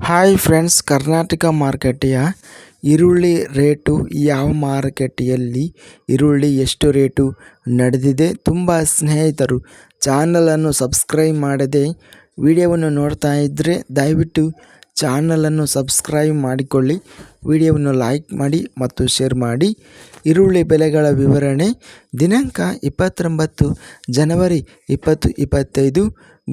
Hi friends Karnataka ಮಾರುಕಟ್ಟೆಯ ಈರುಳ್ಳಿ rate ಯಾವ ಮಾರುಕಟ್ಟೆಯಲ್ಲಿ ಈರುಳ್ಳಿ ಎಷ್ಟು ರೇಟು ನಡೆದಿದೆ ತುಂಬ ಸ್ನೇಹಿತರು ಚಾನಲನ್ನು ಸಬ್ಸ್ಕ್ರೈಬ್ ಮಾಡದೆ ವಿಡಿಯೋವನ್ನು ನೋಡ್ತಾ ಇದ್ದರೆ ದಯವಿಟ್ಟು ಚಾನಲನ್ನು ಸಬ್ಸ್ಕ್ರೈಬ್ ಮಾಡಿಕೊಳ್ಳಿ ವಿಡಿಯೋವನ್ನು ಲೈಕ್ ಮಾಡಿ ಮತ್ತು ಶೇರ್ ಮಾಡಿ ಈರುಳ್ಳಿ ಬೆಲೆಗಳ ವಿವರಣೆ ದಿನಾಂಕ ಇಪ್ಪತ್ತೊಂಬತ್ತು ಜನವರಿ ಇಪ್ಪತ್ತು ಇಪ್ಪತ್ತೈದು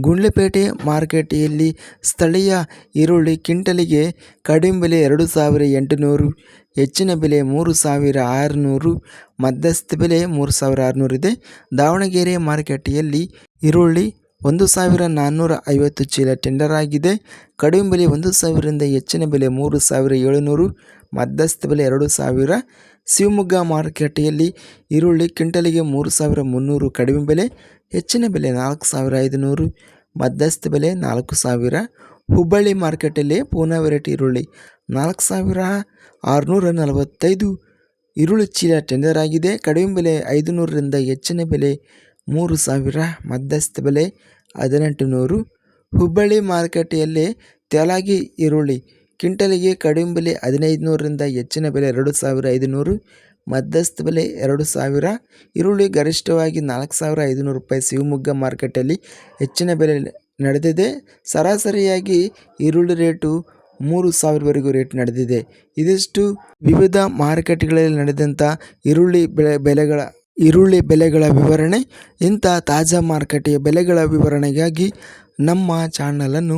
ಗುಂಡ್ಲುಪೇಟೆ ಮಾರುಕಟ್ಟೆಯಲ್ಲಿ ಸ್ಥಳೀಯ ಈರುಳ್ಳಿ ಕಿಂಟಲಿಗೆ ಕಡಿಮೆ ಬೆಲೆ ಎರಡು ಸಾವಿರ ಎಂಟುನೂರು, ಹೆಚ್ಚಿನ ಬೆಲೆ ಮೂರು ಸಾವಿರ ಆರುನೂರು, ಮಧ್ಯಸ್ಥ ಬೆಲೆ ಮೂರು ಸಾವಿರ ಆರುನೂರಿದೆ ದಾವಣಗೆರೆ ಮಾರುಕಟ್ಟೆಯಲ್ಲಿ ಈರುಳ್ಳಿ ಒಂದು ಸಾವಿರ ನಾನ್ನೂರ ಐವತ್ತು ಚೀಲ ಟೆಂಡರ್ ಆಗಿದೆ. ಕಡಿಮೆ ಬೆಲೆ ಒಂದು ಸಾವಿರದಿಂದ ಹೆಚ್ಚಿನ ಬೆಲೆ ಮೂರು ಸಾವಿರ ಏಳುನೂರು ಮಧ್ಯಸ್ಥ ಬೆಲೆ ಎರಡು ಸಾವಿರ. ಶಿವಮೊಗ್ಗ ಮಾರುಕಟ್ಟೆಯಲ್ಲಿ ಈರುಳ್ಳಿ ಕ್ವಿಂಟಲಿಗೆ ಮೂರು ಸಾವಿರ ಮುನ್ನೂರು ಕಡಿಮೆ ಬೆಲೆ, ಹೆಚ್ಚಿನ ಬೆಲೆ ನಾಲ್ಕು ಸಾವಿರ ಐದುನೂರು. ಮಧ್ಯಸ್ಥ ಬೆಲೆ ನಾಲ್ಕು ಸಾವಿರ. ಹುಬ್ಬಳ್ಳಿ ಮಾರ್ಕೆಟಲ್ಲಿ ಪೂನಾ ವೆರೈಟಿ ಈರುಳ್ಳಿ ನಾಲ್ಕು ಸಾವಿರ ಆರುನೂರ ನಲವತ್ತೈದು. ಈರುಳ್ಳಿ ಚೀಲ ಟೆಂಡರ್ ಆಗಿದೆ, ಕಡಿಮೆ ಬೆಲೆ ಐದುನೂರರಿಂದ ಹೆಚ್ಚಿನ ಬೆಲೆ ಮೂರು ಸಾವಿರ. ಮಧ್ಯಸ್ಥ ಬೆಲೆ ಹದಿನೆಂಟು ನೂರು ಹುಬ್ಬಳ್ಳಿ ಮಾರುಕಟ್ಟೆಯಲ್ಲಿ ತೆಲಾಗಿ ಈರುಳ್ಳಿ ಕ್ವಿಂಟಲಿಗೆ ಕಡಿಮೆ ಬೆಲೆ ಹದಿನೈದುನೂರರಿಂದ ಹೆಚ್ಚಿನ ಬೆಲೆ ಎರಡು ಸಾವಿರ ಐದುನೂರು, ಮಧ್ಯಸ್ಥ ಬೆಲೆ ಎರಡು ಸಾವಿರ, ಈರುಳ್ಳಿ ಗರಿಷ್ಠವಾಗಿ ನಾಲ್ಕು ಸಾವಿರ ಐದುನೂರು ರೂಪಾಯಿ ಶಿವಮೊಗ್ಗ ಮಾರ್ಕೆಟಲ್ಲಿ ಹೆಚ್ಚಿನ ಬೆಲೆ ನಡೆದಿದೆ. ಸರಾಸರಿಯಾಗಿ ಈರುಳ್ಳಿ ರೇಟು ಮೂರು ಸಾವಿರವರೆಗೂ ರೇಟ್ ನಡೆದಿದೆ. ಇದಿಷ್ಟು ವಿವಿಧ ಮಾರುಕಟ್ಟೆಗಳಲ್ಲಿ ನಡೆದಂಥ ಈರುಳ್ಳಿ ಬೆಳೆ ಬೆಲೆಗಳ, ಈರುಳ್ಳಿ ಬೆಲೆಗಳ ವಿವರಣೆ. ಇಂಥ ತಾಜಾ ಮಾರುಕಟ್ಟೆಯ ಬೆಲೆಗಳ ವಿವರಣೆಗಾಗಿ ನಮ್ಮ ಚಾನಲನ್ನು